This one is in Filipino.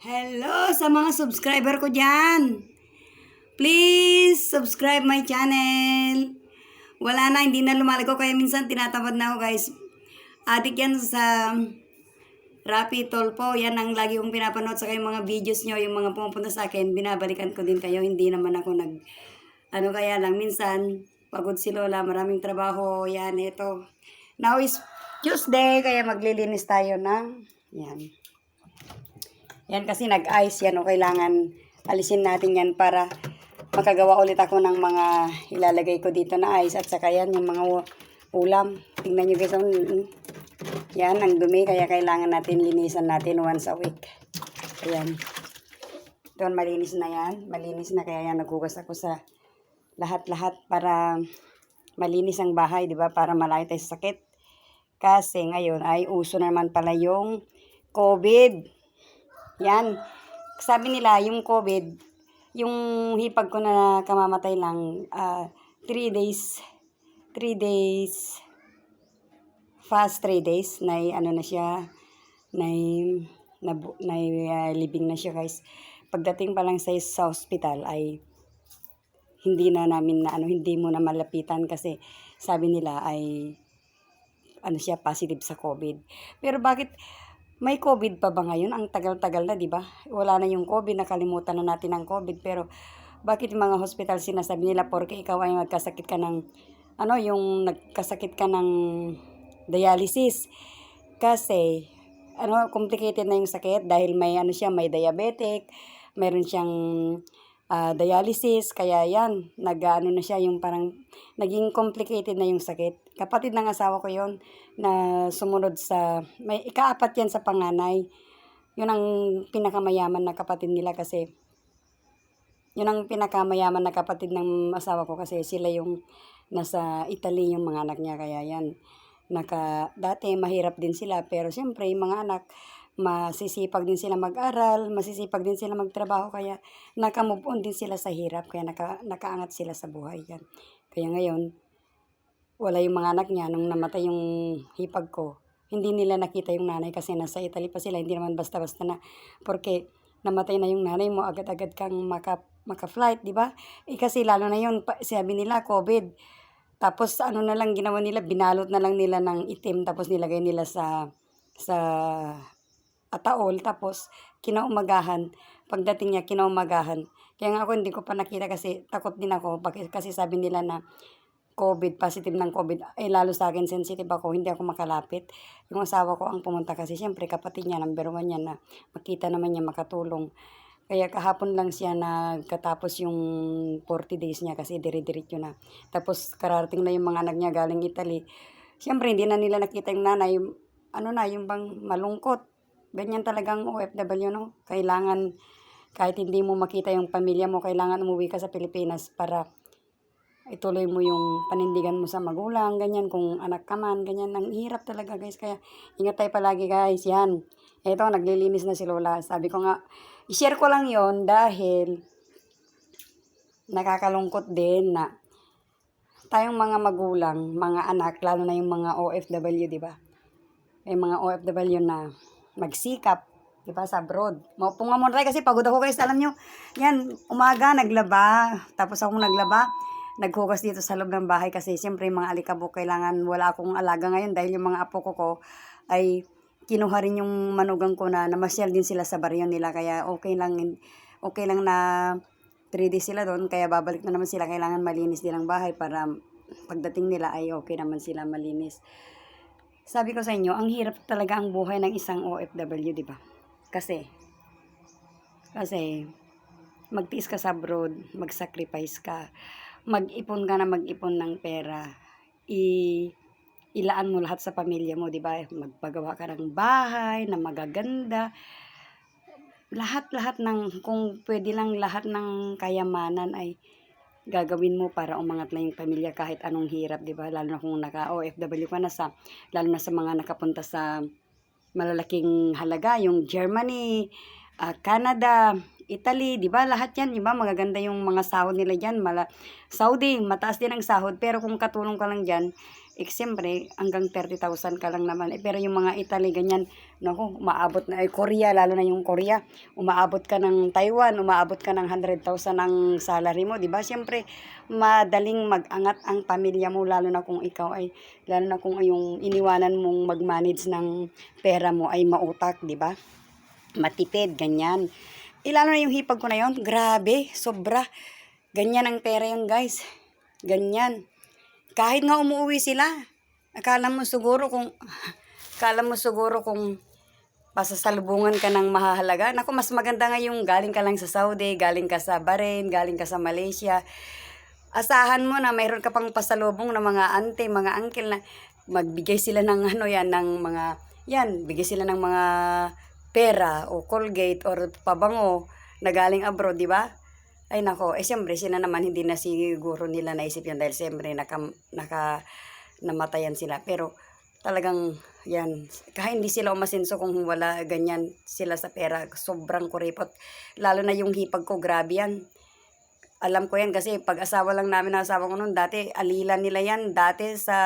Hello sa mga subscriber ko dyan. Please subscribe my channel. Wala na, hindi na lumalago kaya minsan tinatamad na ako guys. Adik yan sa Rappi Tolpo. Yan ang lagi kong pinapanood sa kayong mga videos nyo. Yung mga pumupunta sa akin, binabalikan ko din kayo. Hindi naman ako nag... Ano kaya lang, minsan pagod si Lola, maraming trabaho. Yan, ito. Now is Tuesday, kaya maglilinis tayo ng... Yan. Yan kasi nag-ice yan o kailangan alisin natin yan para makagawa ulit ako ng mga ilalagay ko dito na ice at saka yan yung mga ulam. Tingnan nyo guys, oh, yan ang dumi kaya kailangan natin linisan natin once a week. Ayan. Ito malinis na yan. Malinis na kaya yan naghugas ako sa lahat-lahat para malinis ang bahay, di ba? Para malayo tayo sa sakit. Kasi ngayon ay uso naman pala yung COVID. Yan. Sabi nila, yung COVID, yung hipag ko na kamamatay lang, 3 days, 3 days, fast 3 days, na ano na siya, na na, na uh, living na siya guys. Pagdating pa lang sa, sa hospital ay hindi na namin na ano, hindi mo na malapitan kasi sabi nila ay ano siya positive sa COVID. Pero bakit may COVID pa ba ngayon? Ang tagal-tagal na, di ba? Wala na yung COVID, nakalimutan na natin ang COVID. Pero bakit mga hospital sinasabi nila porke ikaw ay magkasakit ka ng ano, yung nagkasakit ka ng dialysis. Kasi ano, complicated na yung sakit dahil may ano siya, may diabetic, meron siyang ah, dialysis, kaya yan, nag-ano na siya, yung parang naging complicated na yung sakit. Kapatid ng asawa ko yon na sumunod sa, may ikaapat yan sa panganay. Yun ang pinakamayaman na kapatid nila kasi, yun ang pinakamayaman na kapatid ng asawa ko kasi sila yung nasa Italy yung mga anak niya, kaya yan. Naka, dati mahirap din sila, pero siyempre mga anak, masisipag din sila mag-aral, masisipag din sila magtrabaho, kaya naka-move on din sila sa hirap, kaya naka, nakaangat sila sa buhay yan. Kaya ngayon, wala yung mga anak niya nung namatay yung hipag ko. Hindi nila nakita yung nanay kasi nasa Italy pa sila, hindi naman basta-basta na, porque namatay na yung nanay mo, agad-agad kang maka, maka-flight, di ba? Eh kasi lalo na yun, sabi nila, COVID. Tapos ano na lang ginawa nila, binalot na lang nila ng itim, tapos nilagay nila sa, sa ataol, tapos kinaumagahan, pagdating niya kinaumagahan. Kaya nga ako hindi ko pa nakita kasi takot din ako, kasi sabi nila na COVID, positive ng COVID, ay lalo sa akin sensitive ako, hindi ako makalapit. Yung asawa ko ang pumunta kasi siyempre kapatid niya, number one niya na makita naman niya makatulong. Kaya kahapon lang siya nagkatapos yung 40 days niya kasi dire-diretso na. Tapos kararating na yung mga anak niya galing Italy. Siyempre hindi na nila nakita yung nanay, ano na, yung bang malungkot. Ganyan talagang OFW, no? Kailangan, kahit hindi mo makita yung pamilya mo, kailangan umuwi ka sa Pilipinas para ituloy mo yung panindigan mo sa magulang, ganyan, kung anak ka man, ganyan. Ang hirap talaga, guys. Kaya, ingat tayo palagi, guys. Yan. Eto, naglilinis na si Lola. Sabi ko nga, i-share ko lang yon dahil nakakalungkot din na tayong mga magulang, mga anak, lalo na yung mga OFW, di ba? Yung mga OFW na magsikap, di ba, sa abroad. Maupo nga muna tayo kasi pagod ako guys, alam nyo. Yan, umaga, naglaba. Tapos ako naglaba, naghugas dito sa loob ng bahay kasi siyempre mga alikabok kailangan wala akong alaga ngayon dahil yung mga apo ko ko ay kinuha rin yung manugang ko na namasyal din sila sa baryo nila kaya okay lang okay lang na 3 days sila doon kaya babalik na naman sila kailangan malinis din ang bahay para pagdating nila ay okay naman sila malinis sabi ko sa inyo ang hirap talaga ang buhay ng isang OFW di ba kasi kasi magtiis ka sa abroad mag-sacrifice ka mag-ipon ka na mag-ipon ng pera, i ilaan mo lahat sa pamilya mo, di ba? Magpagawa ka ng bahay na magaganda. Lahat-lahat ng, kung pwede lang lahat ng kayamanan ay gagawin mo para umangat lang yung pamilya kahit anong hirap, di ba? Lalo na kung naka-OFW ka na sa, lalo na sa mga nakapunta sa malalaking halaga, yung Germany, ah, Canada, Italy, 'di ba? Lahat 'yan, 'di ba? Magaganda yung mga sahod nila diyan. Mala Saudi, mataas din ang sahod, pero kung katulong ka lang diyan, Eh, siyempre, hanggang 30,000 ka lang naman. Eh, pero yung mga Italy, ganyan, naku, umaabot na, eh, Korea, lalo na yung Korea, umaabot ka ng Taiwan, umaabot ka ng 100,000 ang salary mo, di ba? Siyempre, madaling mag-angat ang pamilya mo, lalo na kung ikaw ay, lalo na kung yung iniwanan mong mag-manage ng pera mo ay mautak, di ba? Matipid, ganyan. Eh, lalo na yung hipag ko na yon grabe, sobra. Ganyan ang pera yun, guys. Ganyan. Kahit nga umuwi sila, akala mo siguro kung, akala mo siguro kung pasasalubungan ka ng mahahalaga. Naku, mas maganda nga yung galing ka lang sa Saudi, galing ka sa Bahrain, galing ka sa Malaysia. Asahan mo na mayroon ka pang pasalubong ng mga ante, mga uncle na magbigay sila ng ano yan, ng mga, yan, bigay sila ng mga pera o Colgate or pabango na galing abroad, di ba? Ay nako, eh siyempre sila naman hindi na siguro nila naisip yan dahil siyempre naka, naka namatayan sila. Pero talagang yan, kahit hindi sila umasenso kung wala ganyan sila sa pera, sobrang kuripot. Lalo na yung hipag ko, grabe yan. Alam ko yan kasi pag asawa lang namin ng asawa ko noon, dati alila nila yan, dati sa